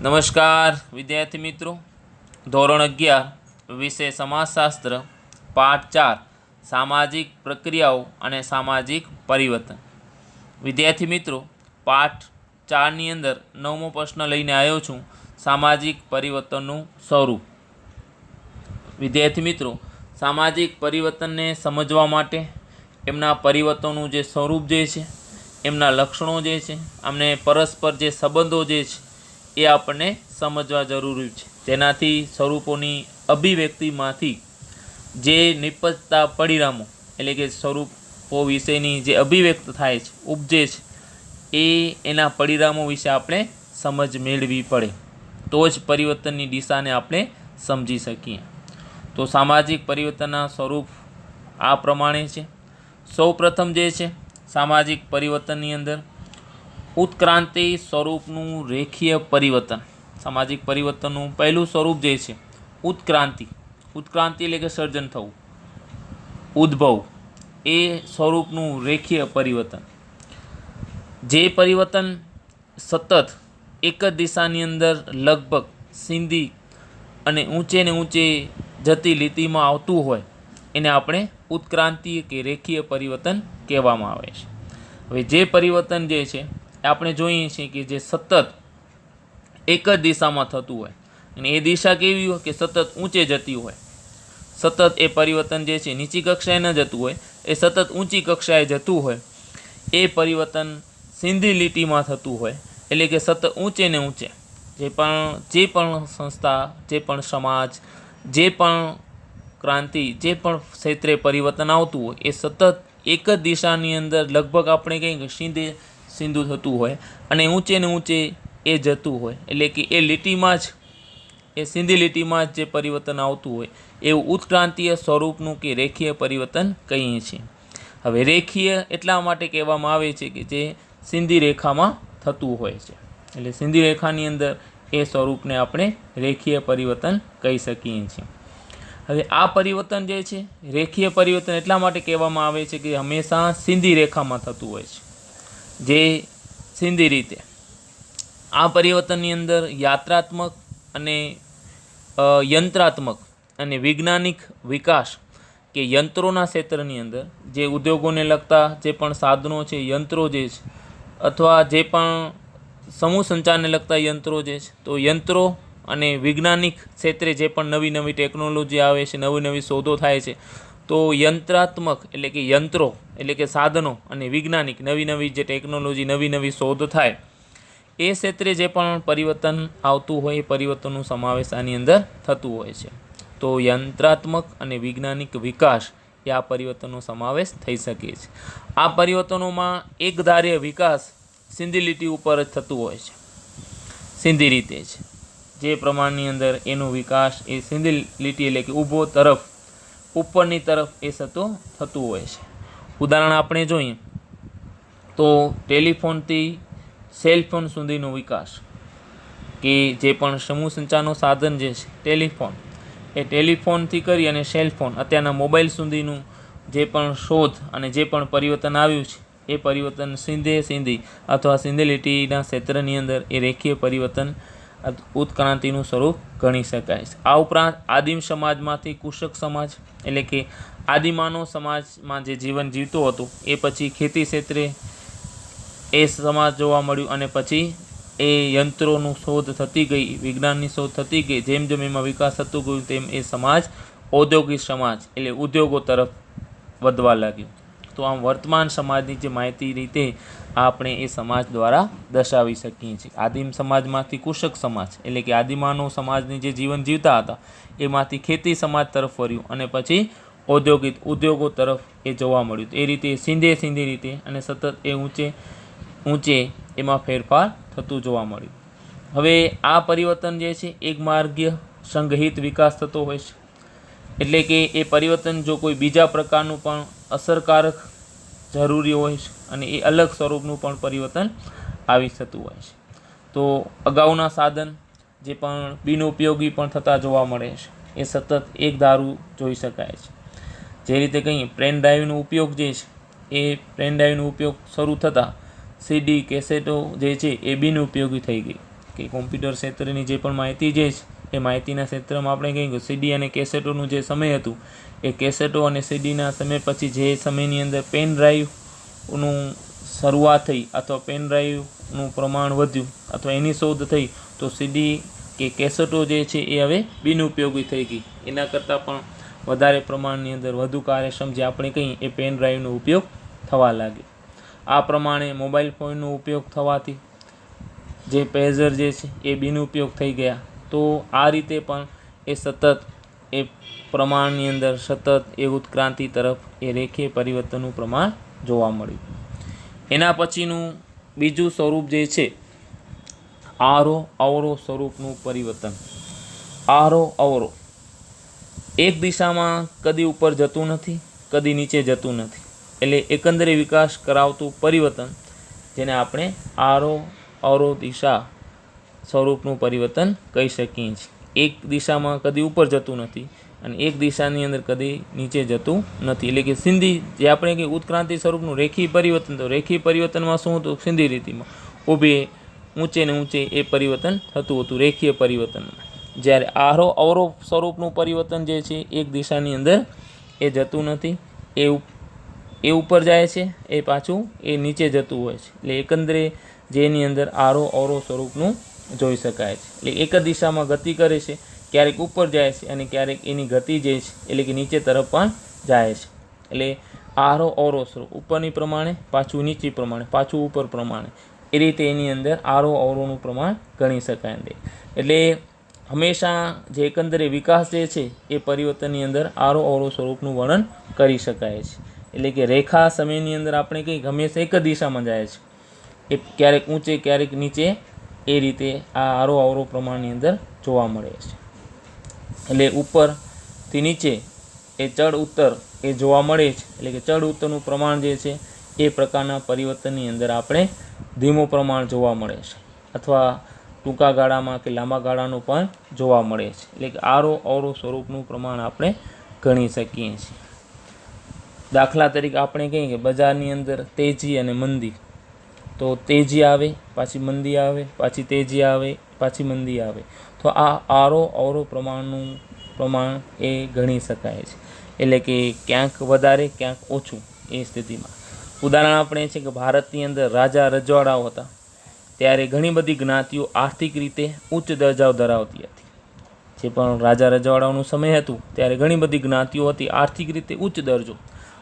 નમસ્કાર, વિદ્યાર્થી મિત્રો. ધોરણ અગિયાર, વિષય સમાજશાસ્ત્ર, પાઠ ચાર, સામાજિક પ્રક્રિયાઓ અને સામાજિક પરિવર્તન. વિદ્યાર્થી મિત્રો, પાઠ ચારની અંદર નવમો પ્રશ્ન લઈને આવ્યો છું, સામાજિક પરિવર્તનનું સ્વરૂપ. વિદ્યાર્થી મિત્રો, સામાજિક પરિવર્તનને સમજવા માટે એમના પરિવર્તનનું જે સ્વરૂપ જે છે, એમના લક્ષણો જે છે અમને પરસ્પર જે સંબંધો જે છે એ આપણને સમજવા જરૂરી છે. તેનાથી સ્વરૂપોની અભિવ્યક્તિમાંથી જે નિપજતા પરિણામો, એટલે કે સ્વરૂપો વિશેની જે અભિવ્યક્ત થાય છે, ઉપજે છે, એ એના પરિણામો વિશે આપણે સમજ મેળવી પડે. તો જ પરિવર્તનની દિશાને આપણે સમજી શકીએ. તો સામાજિક પરિવર્તનના સ્વરૂપ આ પ્રમાણે છે. સૌ પ્રથમ જે છે, સામાજિક પરિવર્તનની અંદર ઉત્ક્રાંતિ સ્વરૂપનું રેખીય પરિવર્તન. સામાજિક પરિવર્તનનું પહેલું સ્વરૂપ જે છે, ઉત્ક્રાંતિ. ઉત્ક્રાંતિ એટલે કે સર્જન થવું. ઉદ્ભવ. એ સ્વરૂપનું રેખીય પરિવર્તન. જે પરિવર્તન સતત એક જ દિશાની અંદર લગભગ સિંધી અને ઊંચે ને ઊંચે જતી લીટીમાં આવતું હોય, એને આપણે ઉત્ક્રાંતિ કે રેખીય પરિવર્તન કહેવામાં આવે છે. હવે જે પરિવર્તન જે છે આપણે જોઈએ છીએ કે જે સતત એક જ દિશામાં થતું હોય અને એ દિશા કેવી હોય કે સતત ઊંચે જતી હોય. સતત એ પરિવર્તન જે છે, નીચી કક્ષાએ ન જતું હોય, એ સતત ઊંચી કક્ષાએ જતું હોય, એ પરિવર્તન સિંધી લીટીમાં થતું હોય, એટલે કે સતત ઊંચે ને ઊંચે. જે પણ જે પણ સંસ્થા, જે પણ સમાજ, જે પણ ક્રાંતિ, જે પણ ક્ષેત્રે પરિવર્તન આવતું હોય, એ સતત એક જ દિશાની અંદર લગભગ આપણે કહીએ કે સીધે સીધું થતું હોય અને ઊંચે ને ઊંચે એ જતું હોય. એટલે કે એ લીટીમાં જ, એ સિંધી લીટીમાં જ જે પરિવર્તન આવતું હોય, એવું ઉત્ક્રાંતીય સ્વરૂપનું કે રેખીય પરિવર્તન કહીએ છીએ. હવે રેખીય એટલા માટે કહેવામાં આવે છે કે જે સિંધી રેખામાં થતું હોય છે. એટલે સિંધી રેખાની અંદર એ સ્વરૂપને આપણે રેખીય પરિવર્તન કહી શકીએ છીએ. હવે આ પરિવર્તન જે છે, રેખીય પરિવર્તન એટલા માટે કહેવામાં આવે છે કે હંમેશા સિંધી રેખામાં થતું હોય છે. જે સિંધી રીતે. આ પરિવર્તનની અંદર યાત્રાત્મક અને યંત્રાત્મક અને વૈજ્ઞાનિક વિકાસ કે યંત્રોના ક્ષેત્રની અંદર જે ઉદ્યોગોને લગતા જે પણ સાધનો છે, યંત્રો જે છે, અથવા જે પણ સમૂહ સંચારને લગતા યંત્રો જે છે, તો યંત્રો અને વૈજ્ઞાનિક ક્ષેત્રે જે પણ નવી નવી ટેકનોલોજી આવે છે નવી નવી શોધો થાય છે તો યંત્રાત્મક એટલે કે યંત્રો એટલે કે સાધનો અને વૈજ્ઞાનિક નવી નવી જે ટેકનોલોજી નવી નવી શોધ થાય, એ ક્ષેત્રે જે પણ પરિવર્તન આવતું હોય, એ પરિવર્તનનું સમાવેશ આની અંદર થતું હોય છે. તો યંત્રાત્મક અને વૈજ્ઞાનિક વિકાસ એ આ પરિવર્તનનો સમાવેશ થઈ શકે છે. આ પરિવર્તનોમાં એકધાર્ય વિકાસ સિંધી લીટી ઉપર જ થતું હોય છે. સિંધી રીતે જ. જે પ્રમાણની અંદર એનો વિકાસ એ સિંધી લીટી એટલે કે ઊભો તરફ ઉપરની તરફ એ થતું થતું હોય છે. ઉદાહરણ આપણે જોઈએ તો ટેલિફોનથી સેલફોન સુધીનો વિકાસ કે જે પણ સમૂહ સંચારનું સાધન જે છે, ટેલિફોન, એ ટેલિફોનથી કરી અને સેલફોન અત્યારના મોબાઈલ સુધીનું જે પણ શોધ અને જે પણ પરિવર્તન આવ્યું છે, એ પરિવર્તન સિંધે સિંધી અથવા સિંધેલિટીના ક્ષેત્રની અંદર એ રેખીય પરિવર્તન ઉત્ક્રાંતિનું સ્વરૂપ ગણી શકાય છે. આ ઉપરાંત આદિમ સમાજમાંથી કુશક સમાજ, એટલે કે આદિમાનવ સમાજમાં જે જીવન જીવતો હતો, એ પછી ખેતી ક્ષેત્રે એ સમાજ જોવા મળ્યું અને પછી એ યંત્રોનું શોધ થતી ગઈ, વિજ્ઞાનની શોધ થતી ગઈ. જેમ જેમ એમાં વિકાસ થતું ગયું, તેમ એ સમાજ ઔદ્યોગિક સમાજ, એટલે ઉદ્યોગો તરફ વધવા લાગ્યો. તો આમ વર્તમાન સમાજની જે માહિતી રીતે આપણે એ સમાજ દ્વારા દર્શાવી શકીએ છીએ. આદિમ સમાજમાંથી કુશક સમાજ, એટલે કે આદિમાનવ સમાજની જે જીવન જીવતા હતા, એમાંથી ખેતી સમાજ તરફ વળ્યું અને પછી ઔદ્યોગિક ઉદ્યોગો તરફ એ જોવા મળ્યું. એ રીતે સિંધે સિંધી રીતે અને સતત એ ઊંચે ઊંચે એમાં ફેરફાર થતું જોવા મળ્યું. હવે આ પરિવર્તન જે છે, એક માર્ગીય સંગ્રહિત વિકાસ થતો હોય છે. એટલે કે એ પરિવર્તન જો કોઈ બીજા પ્રકારનું પણ અસરકારક જરૂરી હોય છે અને એ અલગ સ્વરૂપનું પણ પરિવર્તન આવી થતું હોય છે. તો અગાઉના સાધન જે પણ બિનઉપયોગી પણ થતા જોવા મળે છે, એ સતત એક ધારું જોઈ શકાય છે. જે રીતે કહીએ પેન ડ્રાઈવનો ઉપયોગ જે છે, એ પેન ડ્રાઈવનો ઉપયોગ શરૂ થતાં સીડી, કેસેટો જે છે એ બિનઉપયોગી થઈ ગઈ. કે કોમ્પ્યુટર ક્ષેત્રની જે પણ માહિતી જે છે એ માહિતીના ક્ષેત્રમાં આપણે કહીએ કે સીડી અને કેસેટોનું જે સમય હતું, એ કેસેટો અને સીડીના સમય પછી જે સમયની અંદર પેન ડ્રાઈવનું શરૂઆત થઈ અથવા પેન ડ્રાઈવનું પ્રમાણ વધ્યું અથવા એની શોધ થઈ, તો સીડી કે કેસેટો જે છે એ હવે બિનઉપયોગી થઈ ગઈ. એના કરતાં પણ વધારે પ્રમાણની અંદર વધુ કાર્યક્ષમ જે આપણે કહીએ, એ પેન ડ્રાઈવનો ઉપયોગ થવા લાગ્યો. આ પ્રમાણે મોબાઈલ ફોનનો ઉપયોગ થવાથી જે પેઝર જે છે એ બિનઉપયોગ થઈ ગયા. તો આ રીતે પણ એ સતત એ પ્રમાણની અંદર સતત એ ઉત્ક્રાંતિ તરફ એ રેખીય પરિવર્તનનું પ્રમાણ જોવા મળ્યું. એના પછીનું બીજું સ્વરૂપ જે છે, આરો અવરો સ્વરૂપનું પરિવર્તન. આરો અવરો એક દિશામાં કદી ઉપર જતું નથી, કદી નીચે જતું નથી. એટલે એકંદરે વિકાસ કરાવતું પરિવર્તન, જેને આપણે આરો અવરો દિશા સ્વરૂપનું પરિવર્તન કહી શકીએ છીએ. એક દિશામાં કદી ઉપર જતું નથી અને એક દિશાની અંદર કદી નીચે જતું નથી. એટલે કે સિંધી જે આપણે કે ઉત્ક્રાંતિ સ્વરૂપનું રેખી પરિવર્તન, તો રેખી પરિવર્તનમાં શું હતું? સિંધી રીતિમાં ઊભે, ઊંચે ને ઊંચે એ પરિવર્તન થતું હતું, રેખીય પરિવર્તનમાં. જ્યારે આરો અવરો સ્વરૂપનું પરિવર્તન જે છે, એક દિશાની અંદર એ જતું નથી, એ એ ઉપર જાય છે, એ પાછું એ નીચે જતું હોય છે. એટલે એકંદરે જેની અંદર આરો અવરો સ્વરૂપનું જોઈ શકાય છે. એટલે એક જ દિશામાં ગતિ કરે છે, ક્યારેક ઉપર જાય છે અને ક્યારેક એની ગતિ જે છે, એટલે કે નીચે તરફ પણ જાય છે. એટલે આરો ઓરો સ્વરૂપ ઉપરની પ્રમાણે, પાછું નીચે પ્રમાણે, પાછું ઉપર પ્રમાણે. એ રીતે એની અંદર આરો, અવરોનું પ્રમાણ ગણી શકાય અંદર એટલે હંમેશા જે એકંદરે વિકાસ જે છે, એ પરિવર્તનની અંદર આરો અવરો સ્વરૂપનું વર્ણન કરી શકાય છે. એટલે કે રેખા સમયની અંદર આપણે કંઈક હંમેશા એક જ દિશામાં જાય છે. એ ક્યારેક ઊંચે, ક્યારેક નીચે એ રીતે આ આરો અવરો પ્રમાણની અંદર જોવા મળે છે. એટલે ઉપરથી નીચે એ ચડ ઉત્તર એ જોવા મળે છે. એટલે કે ચડ ઉત્તરનું પ્રમાણ જે છે એ પ્રકારના પરિવર્તનની અંદર આપણે ધીમું પ્રમાણ જોવા મળે છે. અથવા ટૂંકા ગાળામાં કે લાંબા ગાળાનું પણ જોવા મળે છે. એટલે કે આરો અવરો સ્વરૂપનું પ્રમાણ આપણે ગણી શકીએ છીએ. દાખલા તરીકે આપણે કહીએ કે બજારની અંદર તેજી અને મંદી તો તેજી આવે, પાછી મંદી આવે, પાછી તેજી આવે, પાછી મંદી આવે. તો આ આરો અવરો પ્રમાણનું પ્રમાણ એ ગણી શકાય છે. એટલે કે ક્યાંક વધારે, ક્યાંક ઓછું એ સ્થિતિમાં. ઉદાહરણ આપણે છે કે ભારતની અંદર રાજા રજવાડાઓ હતા. ત્યારે ઘણી બધી જ્ઞાતિઓ આર્થિક રીતે ઉચ્ચ દરજાઓ ધરાવતી હતી. જે પણ રાજા રજવાડાઓનું સમય હતું, ત્યારે ઘણી બધી જ્ઞાતિઓ હતી આર્થિક રીતે ઉચ્ચ દરજો.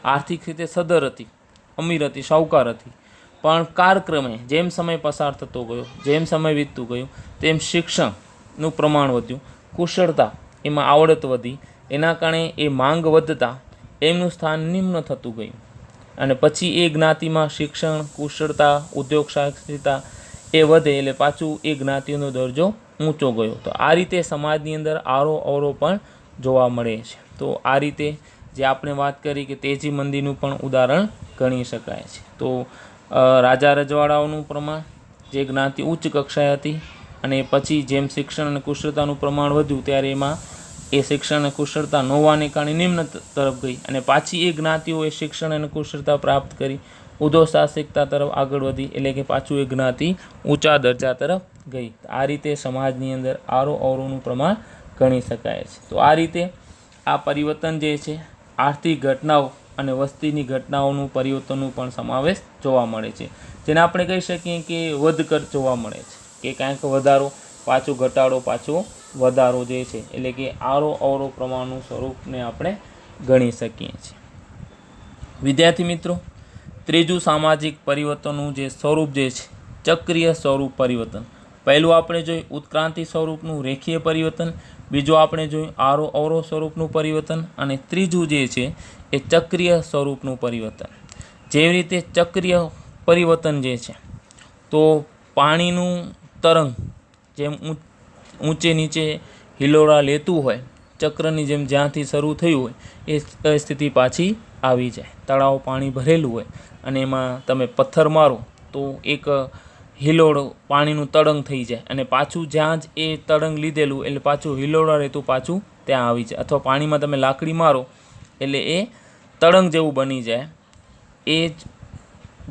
આર્થિક રીતે સદર હતી, અમીર હતી, શાહુકાર હતી. પણ કાળક્રમે જેમ સમય પસાર થતો ગયો, જેમ સમય વીતતું ગયું, તેમ શિક્ષણનું પ્રમાણ વધ્યું. કુશળતા એમાં આવડત વધી, એના કારણે એ માંગ વધતા એમનું સ્થાન નિમ્ન થતું ગયું. અને પછી એ જ્ઞાતિમાં શિક્ષણ, કુશળતા, ઉદ્યોગ સાક્ષરતા એ વધે એટલે પાછું એ જ્ઞાતિનો દરજ્જો ઊંચો ગયો. તો આ રીતે સમાજની અંદર આરો અવરો પણ જોવા મળે છે. તો આ રીતે જે આપણે વાત કરી કે તેજી મંદીનું પણ ઉદાહરણ ગણી શકાય છે. તો રાજા રજવાડાઓનું પ્રમાણ, જે જ્ઞાતિ ઉચ્ચ કક્ષાએ હતી અને પછી જેમ શિક્ષણ અને કુશળતાનું પ્રમાણ વધ્યું ત્યારે એમાં એ શિક્ષણ અને કુશળતા ન હોવાને કારણે નિમ્ન તરફ ગઈ અને પાછી એ જ્ઞાતિઓએ શિક્ષણ અને કુશળતા પ્રાપ્ત કરી ઉધો સાહસિકતા તરફ આગળ વધી એટલે કે પાછું એ જ્ઞાતિ ઊંચા દરજા તરફ ગઈ. આ રીતે સમાજની અંદર આરો અવરોનું પ્રમાણ ગણી શકાય છે. તો આ રીતે આ પરિવર્તન જે છે, આર્થિક ઘટનાઓ અને વસ્તીની ઘટનાઓનું, પરિવર્તનનું પણ સમાવેશ જોવા મળે છે. જેને આપણે કહી શકીએ કે વધઘટ જોવા મળે છે. કે કાંઈક વધારો, પાછો ઘટાડો, પાછો વધારો જે છે, એટલે કે આરો અવરો પ્રમાણનું સ્વરૂપને આપણે ગણી શકીએ છીએ. વિદ્યાર્થી મિત્રો, ત્રીજું સામાજિક પરિવર્તનનું જે સ્વરૂપ જે છે, ચક્રીય સ્વરૂપ પરિવર્તન. પહેલું આપણે જોયું ઉત્ક્રાંતિ સ્વરૂપનું, રેખીય પરિવર્તન. બીજું આપણે જોયું આરો અવરો સ્વરૂપનું પરિવર્તન. અને ત્રીજું જે છે એ ચક્રીય સ્વરૂપનું પરિવર્તન. જેવી રીતે ચક્રીય પરિવર્તન જે છે, તો પાણીનું તરંગ જેમ ઊંચે નીચે હિલોળા લેતું હોય, ચક્રની જેમ જ્યાંથી શરૂ થયું હોય, એ સ્થિતિ પાછી આવી જાય. તળાવ પાણી ભરેલું હોય અને એમાં તમે પથ્થર મારો, તો એક હિલોળો પાણીનું તળંગ થઈ જાય અને પાછું જ્યાં જ એ તળંગ લીધેલું, એટલે પાછું હિલોળા રહેતું પાછું ત્યાં આવી જાય. અથવા પાણીમાં તમે લાકડી મારો, એટલે એ તળંગ જેવું બની જાય, એ જ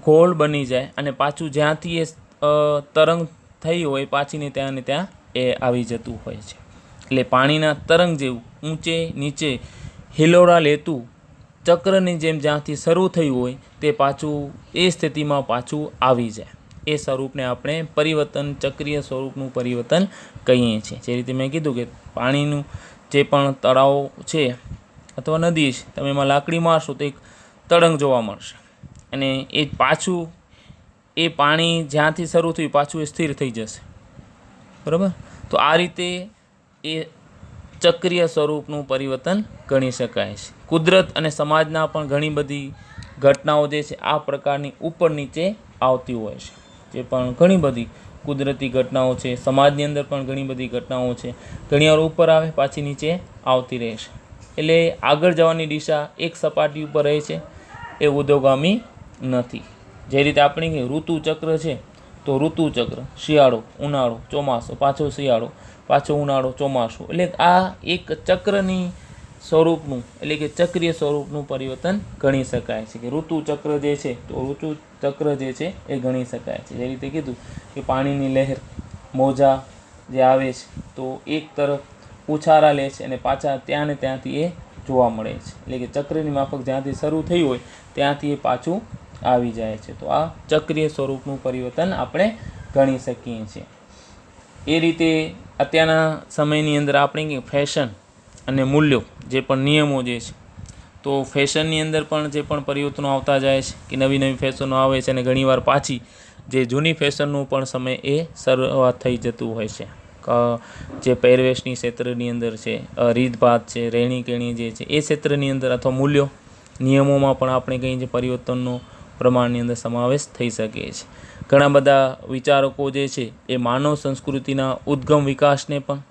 ગોળ બની જાય અને પાછું જ્યાંથી એ તરંગ થઈ હોય પાછીને ત્યાં ત્યાં એ આવી જતું હોય છે. એટલે પાણીના તરંગ જેવું, ઊંચે નીચે હિલોડા લેતું, ચક્રની જેમ જ્યાંથી શરૂ થયું હોય તે પાછું, એ સ્થિતિમાં પાછું આવી જાય. એ સ્વરૂપને આપણે પરિવર્તન, ચક્રીય સ્વરૂપનું પરિવર્તન કહીએ છીએ. જે રીતે મેં કીધું કે પાણીનું જે પણ તળાવ છે અથવા નદી છે, તમે એમાં લાકડી મારશો તો એક તળંગ જોવા મળશે. અને એ પાછું, એ પાણી જ્યાંથી શરૂ થયું પાછું એ સ્થિર થઈ જશે. બરાબર? તો આ રીતે એ ચક્રીય સ્વરૂપનું પરિવર્તન ગણી શકાય છે. કુદરત અને સમાજના પણ ઘણી બધી ઘટનાઓ જે છે, આ પ્રકારની ઉપર નીચે આવતી હોય છે. જે પણ ઘણી બધી કુદરતી ઘટનાઓ છે, સમાજની અંદર પણ ઘણી બધી ઘટનાઓ છે. ઘણીવાર ઉપર આવે, પાછી નીચે આવતી રહે છે. એટલે આગળ જવાની દિશા એક સપાટી ઉપર રહે છે, એ ઉદ્યોગામી નથી. જે રીતે આપણે કહીએ, ઋતુ છે, તો ઋતુચક્ર શિયાળો, ઉનાળો, ચોમાસો, પાછો શિયાળો, પાછો ઉનાળો, ચોમાસું. એટલે આ એક ચક્રની સ્વરૂપનું, એટલે કે ચક્રીય સ્વરૂપનું પરિવર્તન ગણી શકાય છે કે ઋતુચક્ર જે છે, તો ઋતુચક્ર જે છે, એ ગણી શકાય છે. જે રીતે કીધું કે પાણીની લહેર, મોજા જે આવે છે, તો એક તરફ ઉછાળા લે છે અને પાછા ત્યાં ને ત્યાંથી એ જોવા મળે છે. એટલે કે ચક્રની માફક જ્યાંથી શરૂ થઈ હોય, ત્યાંથી એ પાછું આવી જાય છે. તો આ ચક્રીય સ્વરૂપનું પરિવર્તન આપણે ગણી શકીએ છીએ. એ રીતે અત્યારના સમયની અંદર આપણે કે ફેશન અને મૂલ્યો જે પણ નિયમો જે છે, તો ફેશનની અંદર પણ જે પણ પરિવર્તનો આવતા જાય છે કે નવી નવી ફેશનો આવે છે અને ઘણીવાર પાછી જે જૂની ફેશનનું પણ સમય એ શરૂઆત થઈ જતું હોય છે. જે પહેરવેશની ક્ષેત્રની અંદર છે રીતભાત છે રહેણી કહેણી જે છે, એ ક્ષેત્રની અંદર અથવા મૂલ્યો, નિયમોમાં પણ આપણે કંઈ જે પરિવર્તનનો પ્રમાણની અંદર સમાવેશ થઈ શકે છે. ઘણા બધા વિચારકો જે છે, એ માનવ સંસ્કૃતિના ઉદ્ગમ વિકાસને પણ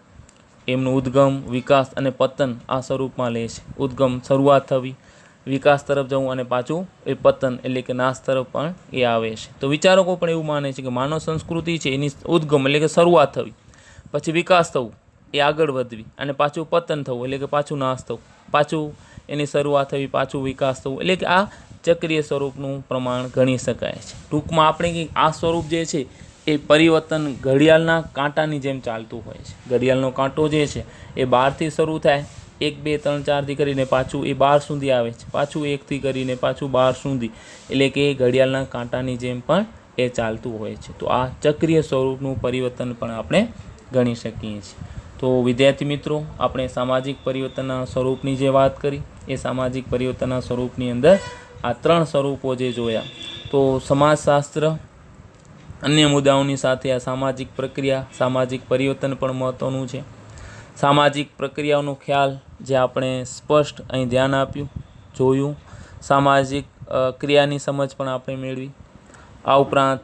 એમનું ઉદ્ગમ, વિકાસ અને પતન આ સ્વરૂપમાં લે છે. ઉદ્ગમ શરૂઆત થવી, વિકાસ તરફ જવું અને પાછું એ પતન એટલે કે નાશ તરફ પણ એ આવે છે. તો વિચારકો પણ એવું માને છે કે માનવ સંસ્કૃતિ છે, એની ઉદ્ગમ એટલે કે શરૂઆત થવી. પછી વિકાસ થવું, એ આગળ વધવી અને પાછું પતન થવું, એટલે કે પાછું નાશ થવું. પાછું એની શરૂઆત થવી, પાછું વિકાસ થવું, એટલે કે આ ચક્રીય સ્વરૂપનું પ્રમાણ ગણી શકાય છે. ટૂંકમાં આપણે કંઈક આ સ્વરૂપ જે છે, એ પરિવર્તન ઘડિયાળના કાંટાની જેમ ચાલતું હોય છે. ઘડિયાળનો કાંટો જે છે, એ બારથી શરૂ થાય, એક, બે, ત્રણ, ચારથી કરીને પાછું એ બાર સુધી આવે છે. પાછું એકથી કરીને પાછું બાર સુધી, એટલે કે એ ઘડિયાળના કાંટાની જેમ પણ એ ચાલતું હોય છે. તો આ ચક્રીય સ્વરૂપનું પરિવર્તન પણ આપણે ગણી શકીએ છીએ. તો વિદ્યાર્થી મિત્રો, આપણે સામાજિક પરિવર્તનના સ્વરૂપની જે વાત કરી, એ સામાજિક પરિવર્તનના સ્વરૂપની અંદર આ ત્રણ સ્વરૂપો જે જોયા. તો સમાજશાસ્ત્ર, અન્ય મુદ્દાઓની સાથે આ સામાજિક પ્રક્રિયા, સામાજિક પરિવર્તન પણ મહત્ત્વનું છે. સામાજિક પ્રક્રિયાઓનો ખ્યાલ જે આપણે સ્પષ્ટ અહીં ધ્યાન આપ્યું, જોયું. સામાજિક ક્રિયાની સમજ પણ આપણે મેળવી. આ ઉપરાંત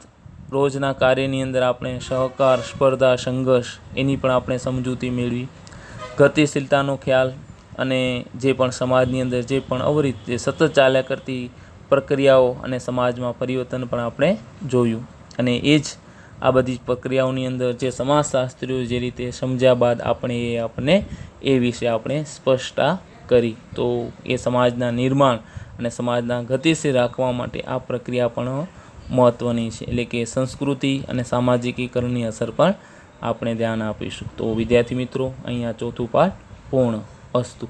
રોજના કાર્યની અંદર આપણે સહકાર, સ્પર્ધા, સંઘર્ષ એની પણ આપણે સમજૂતી મેળવી. ગતિશીલતાનો ખ્યાલ અને જે પણ સમાજની અંદર જે પણ અવરિત જે સતત ચાલ્યા કરતી પ્રક્રિયાઓ અને સમાજમાં પરિવર્તન પણ આપણે જોયું. અને એ જ આ બધી પ્રક્રિયાઓની અંદર જે સમાજશાસ્ત્રીઓ જે રીતે સમજ્યા બાદ આપણે એ આપણે એ વિશે આપણે સ્પષ્ટતા કરી. તો એ સમાજના નિર્માણ અને સમાજના ગતિશીલ રાખવા માટે આ પ્રક્રિયા પણ મહત્ત્વની છે. એટલે કે સંસ્કૃતિ અને સામાજિકીકરણની અસર પણ આપણે ધ્યાન આપીશું. તો વિદ્યાર્થી મિત્રો, અહીંયા ચોથું પાઠ પૂર્ણ અસ્તુ.